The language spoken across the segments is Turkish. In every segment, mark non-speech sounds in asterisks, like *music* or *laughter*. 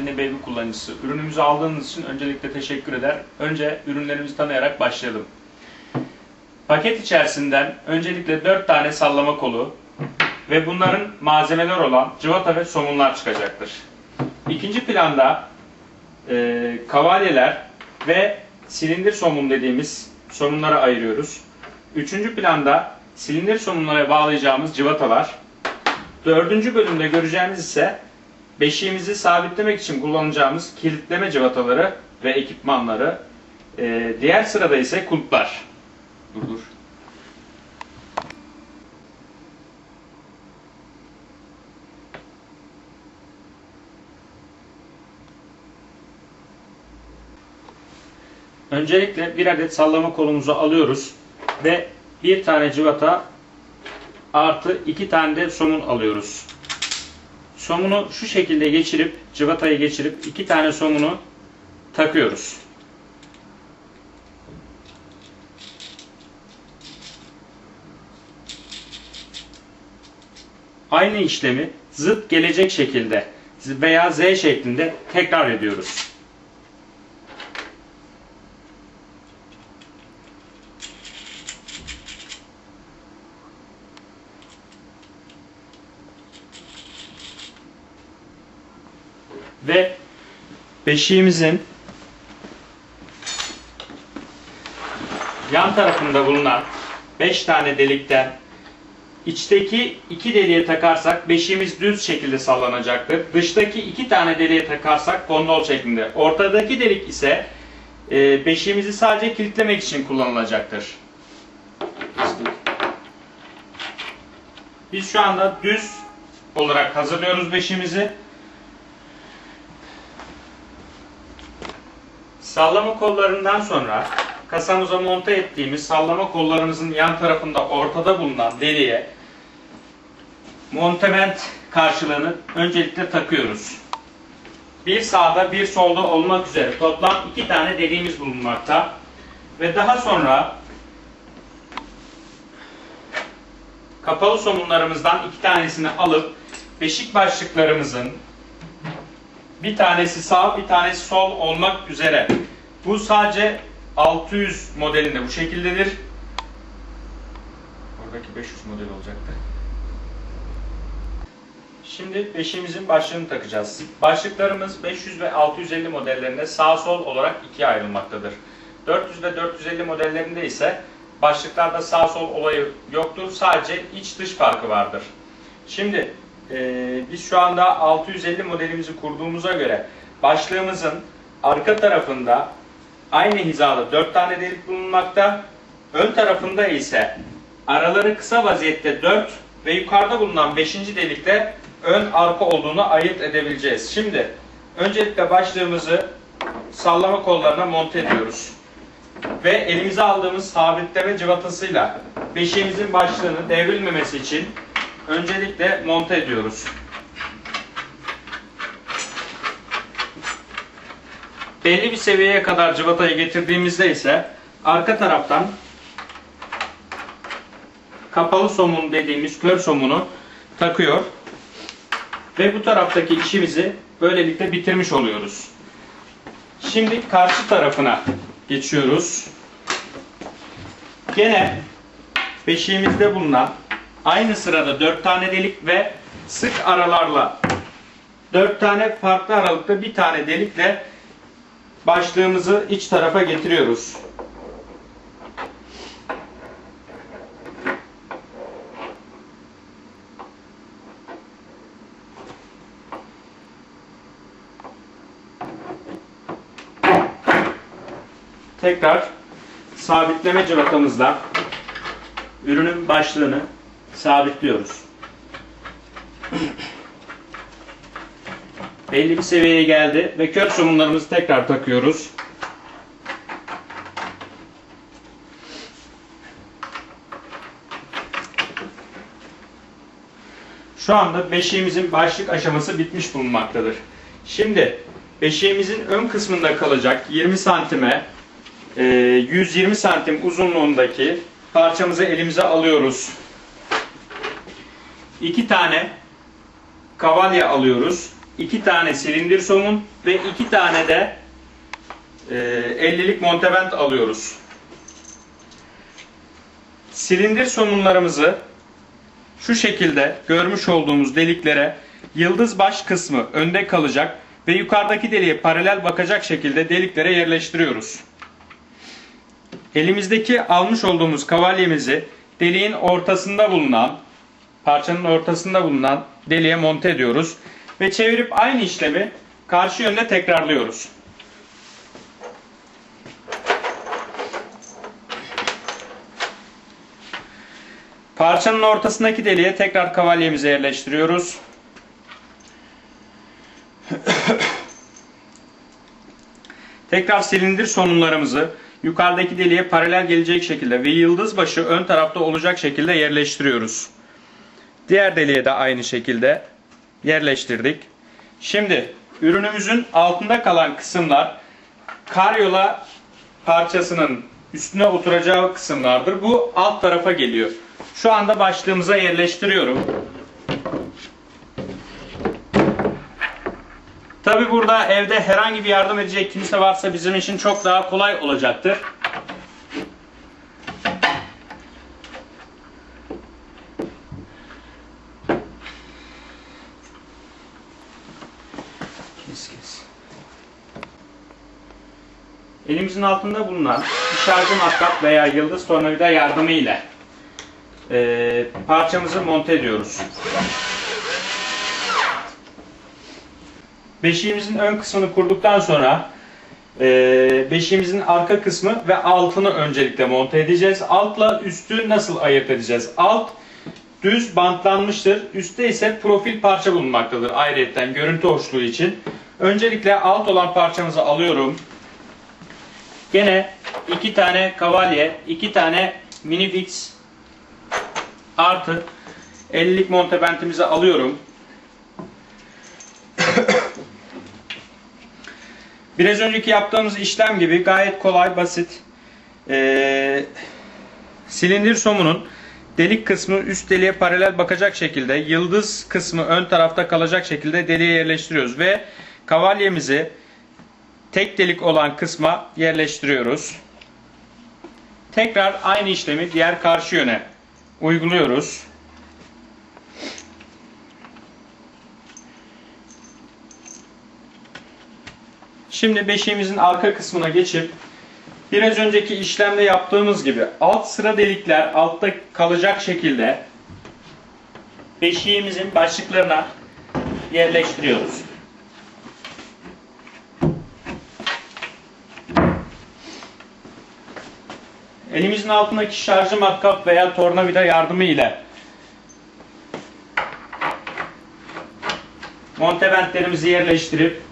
Pandini Baby kullanıcısı. Ürünümüzü aldığınız için öncelikle teşekkür eder. Önce ürünlerimizi tanıyarak başlayalım. Paket içerisinden öncelikle 4 tane sallama kolu ve bunların malzemeler olan cıvata ve somunlar çıkacaktır. İkinci planda e, kavalyeler ve silindir somun dediğimiz somunlara ayırıyoruz. Üçüncü planda silindir somunlara bağlayacağımız cıvatalar. Dördüncü bölümde göreceğimiz ise beşiğimizi sabitlemek için kullanacağımız kilitleme cıvataları ve ekipmanları. E, diğer sırada ise kulplar. Dur dur. Öncelikle bir adet sallama kolumuzu alıyoruz ve bir tane cıvata artı iki tane de somun alıyoruz. Somunu şu şekilde geçirip, cıvatayı geçirip iki tane somunu takıyoruz. Aynı işlemi zıt gelecek şekilde veya Z şeklinde tekrar ediyoruz. ve beşiğimizin yan tarafında bulunan 5 tane delikten içteki iki deliğe takarsak beşiğimiz düz şekilde sallanacaktır. Dıştaki iki tane deliğe takarsak gondol şeklinde. Ortadaki delik ise e, beşiğimizi sadece kilitlemek için kullanılacaktır. Biz şu anda düz olarak hazırlıyoruz beşiğimizi. Sallama kollarından sonra kasamıza monte ettiğimiz sallama kollarımızın yan tarafında ortada bulunan deliğe montament karşılığını öncelikle takıyoruz. Bir sağda bir solda olmak üzere toplam iki tane deliğimiz bulunmakta. Ve daha sonra kapalı somunlarımızdan iki tanesini alıp beşik başlıklarımızın bir tanesi sağ, bir tanesi sol olmak üzere. Bu sadece 600 modelinde bu şekildedir. Oradaki 500 model olacaktı. Şimdi beşiğimizin başlığını takacağız. Başlıklarımız 500 ve 650 modellerinde sağ sol olarak ikiye ayrılmaktadır. 400 ve 450 modellerinde ise başlıklarda sağ sol olayı yoktur. Sadece iç dış farkı vardır. Şimdi ee, biz şu anda 650 modelimizi kurduğumuza göre başlığımızın arka tarafında aynı hizada 4 tane delik bulunmakta. Ön tarafında ise araları kısa vaziyette 4 ve yukarıda bulunan 5. delikte ön arka olduğunu ayırt edebileceğiz. Şimdi öncelikle başlığımızı sallama kollarına monte ediyoruz. Ve elimize aldığımız sabitleme cıvatasıyla beşiğimizin başlığını devrilmemesi için öncelikle monte ediyoruz. Belli bir seviyeye kadar cıvatayı getirdiğimizde ise arka taraftan kapalı somun dediğimiz kör somunu takıyor ve bu taraftaki işimizi böylelikle bitirmiş oluyoruz. Şimdi karşı tarafına geçiyoruz. Gene beşiğimizde bulunan aynı sırada 4 tane delik ve sık aralarla 4 tane farklı aralıkta bir tane delikle başlığımızı iç tarafa getiriyoruz. Tekrar sabitleme cıvatamızla ürünün başlığını sabitliyoruz. Belli bir seviyeye geldi ve kör somunlarımızı tekrar takıyoruz. Şu anda beşiğimizin başlık aşaması bitmiş bulunmaktadır. Şimdi beşiğimizin ön kısmında kalacak 20 santime 120 santim uzunluğundaki parçamızı elimize alıyoruz. İki tane kavalya alıyoruz. iki tane silindir somun ve iki tane de e, 50'lik montevent alıyoruz. Silindir somunlarımızı şu şekilde görmüş olduğumuz deliklere yıldız baş kısmı önde kalacak ve yukarıdaki deliğe paralel bakacak şekilde deliklere yerleştiriyoruz. Elimizdeki almış olduğumuz kavalyemizi deliğin ortasında bulunan parçanın ortasında bulunan deliğe monte ediyoruz ve çevirip aynı işlemi karşı yönde tekrarlıyoruz. Parçanın ortasındaki deliğe tekrar kavalyemizi yerleştiriyoruz. *coughs* Tekrar silindir sonunlarımızı yukarıdaki deliğe paralel gelecek şekilde ve yıldız başı ön tarafta olacak şekilde yerleştiriyoruz. Diğer deliğe de aynı şekilde yerleştirdik. Şimdi ürünümüzün altında kalan kısımlar karyola parçasının üstüne oturacağı kısımlardır. Bu alt tarafa geliyor. Şu anda başlığımıza yerleştiriyorum. Tabi burada evde herhangi bir yardım edecek kimse varsa bizim için çok daha kolay olacaktır. Elimizin altında bulunan bir şarjı matkap veya yıldız tornavida yardımı ile eee, parçamızı monte ediyoruz. Beşiğimizin ön kısmını kurduktan sonra eee, beşiğimizin arka kısmı ve altını öncelikle monte edeceğiz. Altla üstü nasıl ayırt edeceğiz? Alt düz bantlanmıştır. Üstte ise profil parça bulunmaktadır ayrıyetten görüntü hoşluğu için. Öncelikle alt olan parçamızı alıyorum. Gene iki tane kavalye, iki tane minifix artı 50'lik montebentimizi alıyorum. Biraz önceki yaptığımız işlem gibi gayet kolay, basit. Ee, silindir somunun delik kısmı üst deliğe paralel bakacak şekilde, yıldız kısmı ön tarafta kalacak şekilde deliğe yerleştiriyoruz ve kavalyemizi tek delik olan kısma yerleştiriyoruz. Tekrar aynı işlemi diğer karşı yöne uyguluyoruz. Şimdi beşiğimizin arka kısmına geçip biraz önceki işlemde yaptığımız gibi alt sıra delikler altta kalacak şekilde beşiğimizin başlıklarına yerleştiriyoruz. Elimizin altındaki şarjı matkap veya tornavida yardımı ile monteventlerimizi yerleştirip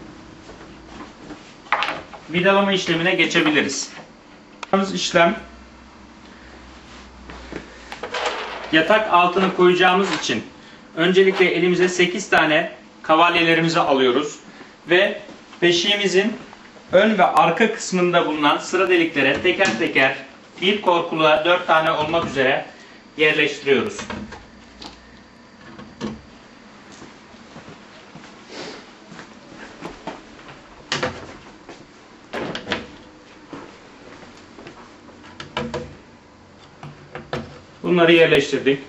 vidalama işlemine geçebiliriz. İşlem yatak altını koyacağımız için öncelikle elimize 8 tane kavalyelerimizi alıyoruz ve beşiğimizin ön ve arka kısmında bulunan sıra deliklere teker teker bir korkuluğa 4 tane olmak üzere yerleştiriyoruz. Bunları yerleştirdik.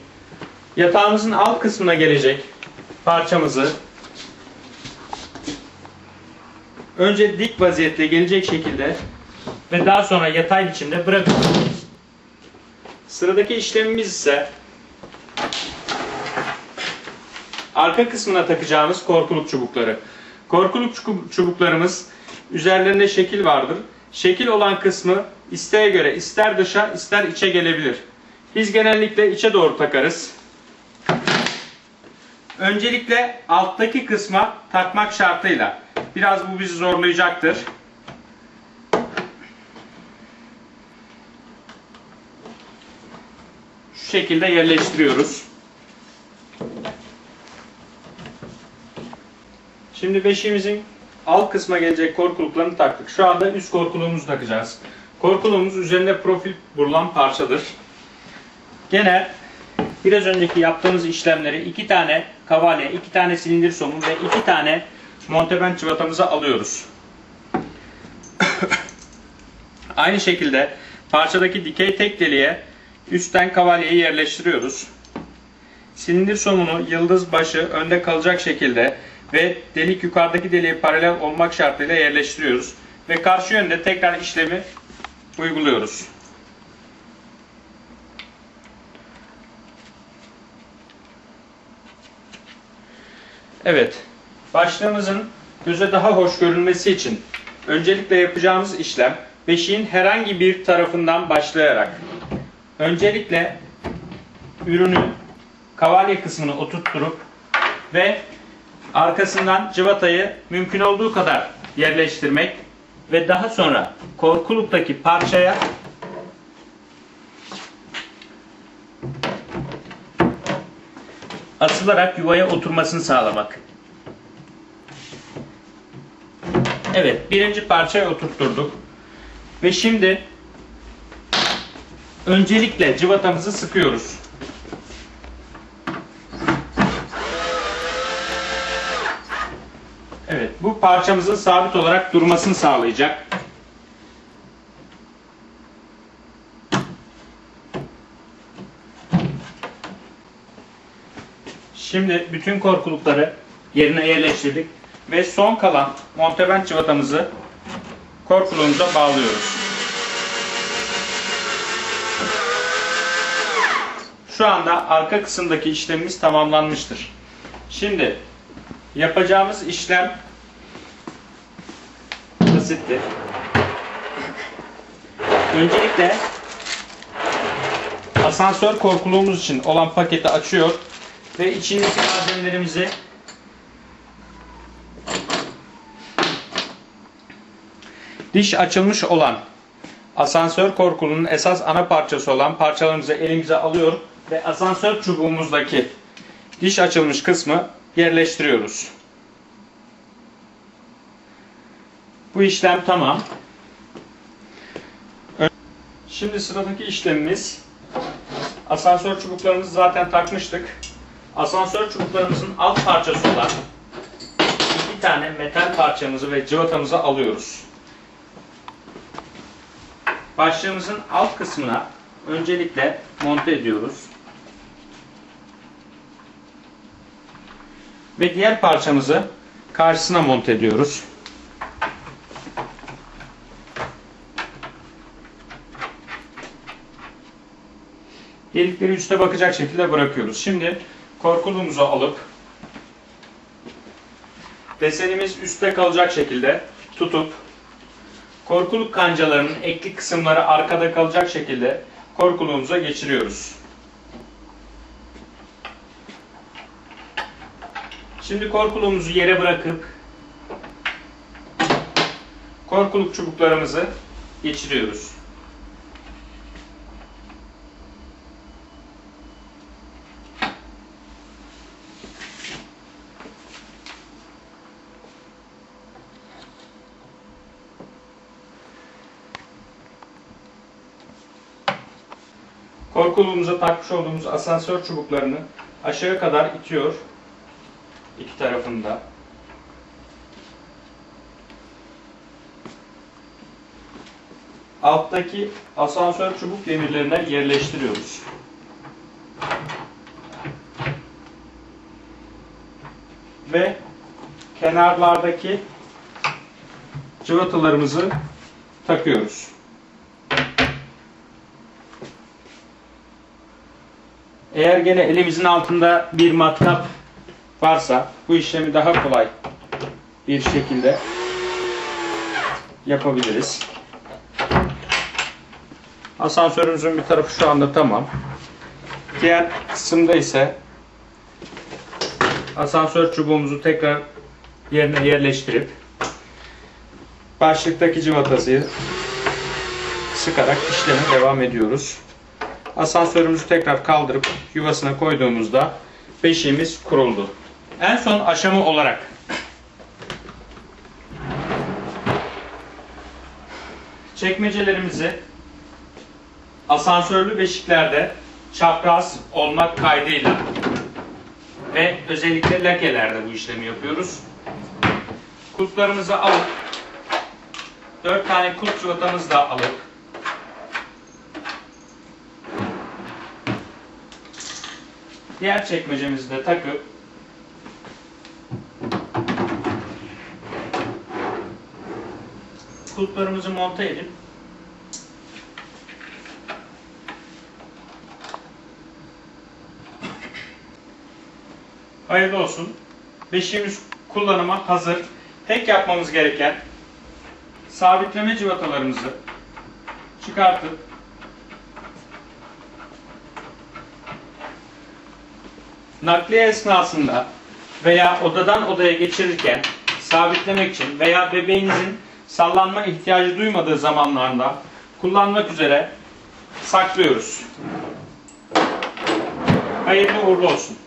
Yatağımızın alt kısmına gelecek parçamızı önce dik vaziyette gelecek şekilde ve daha sonra yatay biçimde bırakıyoruz. Sıradaki işlemimiz ise arka kısmına takacağımız korkuluk çubukları. Korkuluk çubu- çubuklarımız üzerlerinde şekil vardır. Şekil olan kısmı isteğe göre ister dışa ister içe gelebilir. Biz genellikle içe doğru takarız. Öncelikle alttaki kısma takmak şartıyla. Biraz bu bizi zorlayacaktır. Şekilde yerleştiriyoruz. Şimdi beşiğimizin alt kısma gelecek korkuluklarını taktık. Şu anda üst korkuluğumuzu takacağız. Korkuluğumuz üzerinde profil vurulan parçadır. Gene biraz önceki yaptığımız işlemleri iki tane kavalye, iki tane silindir somun ve iki tane montebent cıvatamızı alıyoruz. *coughs* Aynı şekilde parçadaki dikey tek deliğe üstten kavalyeyi yerleştiriyoruz. Silindir somunu yıldız başı önde kalacak şekilde ve delik yukarıdaki deliğe paralel olmak şartıyla yerleştiriyoruz. Ve karşı yönde tekrar işlemi uyguluyoruz. Evet, başlığımızın göze daha hoş görünmesi için öncelikle yapacağımız işlem beşiğin herhangi bir tarafından başlayarak öncelikle ürünü kavalye kısmını oturtturup ve arkasından cıvatayı mümkün olduğu kadar yerleştirmek ve daha sonra korkuluktaki parçaya asılarak yuvaya oturmasını sağlamak. Evet, birinci parçayı oturtturduk. Ve şimdi öncelikle cıvatamızı sıkıyoruz. Evet, bu parçamızın sabit olarak durmasını sağlayacak. Şimdi bütün korkulukları yerine yerleştirdik ve son kalan montebent cıvatamızı korkuluğumuza bağlıyoruz. Şu anda arka kısımdaki işlemimiz tamamlanmıştır. Şimdi yapacağımız işlem basittir. Öncelikle asansör korkuluğumuz için olan paketi açıyor ve içindeki malzemelerimizi diş açılmış olan asansör korkulunun esas ana parçası olan parçalarımızı elimize alıyor ve asansör çubuğumuzdaki diş açılmış kısmı yerleştiriyoruz. Bu işlem tamam. Şimdi sıradaki işlemimiz asansör çubuklarımızı zaten takmıştık. Asansör çubuklarımızın alt parçası olan iki tane metal parçamızı ve cıvatamızı alıyoruz. Başlığımızın alt kısmına öncelikle monte ediyoruz. Ve diğer parçamızı karşısına monte ediyoruz. Delikleri üste bakacak şekilde bırakıyoruz. Şimdi korkulumuzu alıp desenimiz üstte kalacak şekilde tutup korkuluk kancalarının ekli kısımları arkada kalacak şekilde korkuluğumuza geçiriyoruz. Şimdi korkuluğumuzu yere bırakıp korkuluk çubuklarımızı geçiriyoruz. Korkuluğumuza takmış olduğumuz asansör çubuklarını aşağı kadar itiyor. İki tarafında. Alttaki asansör çubuk demirlerine yerleştiriyoruz. Ve kenarlardaki cıvatalarımızı takıyoruz. Eğer gene elimizin altında bir matkap varsa bu işlemi daha kolay bir şekilde yapabiliriz. Asansörümüzün bir tarafı şu anda tamam. Diğer kısımda ise asansör çubuğumuzu tekrar yerine yerleştirip başlıktaki cıvatayı sıkarak işleme devam ediyoruz. Asansörümüzü tekrar kaldırıp yuvasına koyduğumuzda beşiğimiz kuruldu. En son aşama olarak çekmecelerimizi asansörlü beşiklerde çapraz olmak kaydıyla ve özellikle lakelerde bu işlemi yapıyoruz. kulplarımızı alıp 4 tane kulp cıvatamızı da alıp diğer çekmecemizi de takıp kulplarımızı monte edip Hayırlı olsun. Beşiğimiz kullanıma hazır. Tek yapmamız gereken sabitleme cıvatalarımızı çıkartıp nakliye esnasında veya odadan odaya geçirirken sabitlemek için veya bebeğinizin sallanma ihtiyacı duymadığı zamanlarda kullanmak üzere saklıyoruz. Hayırlı uğurlu olsun.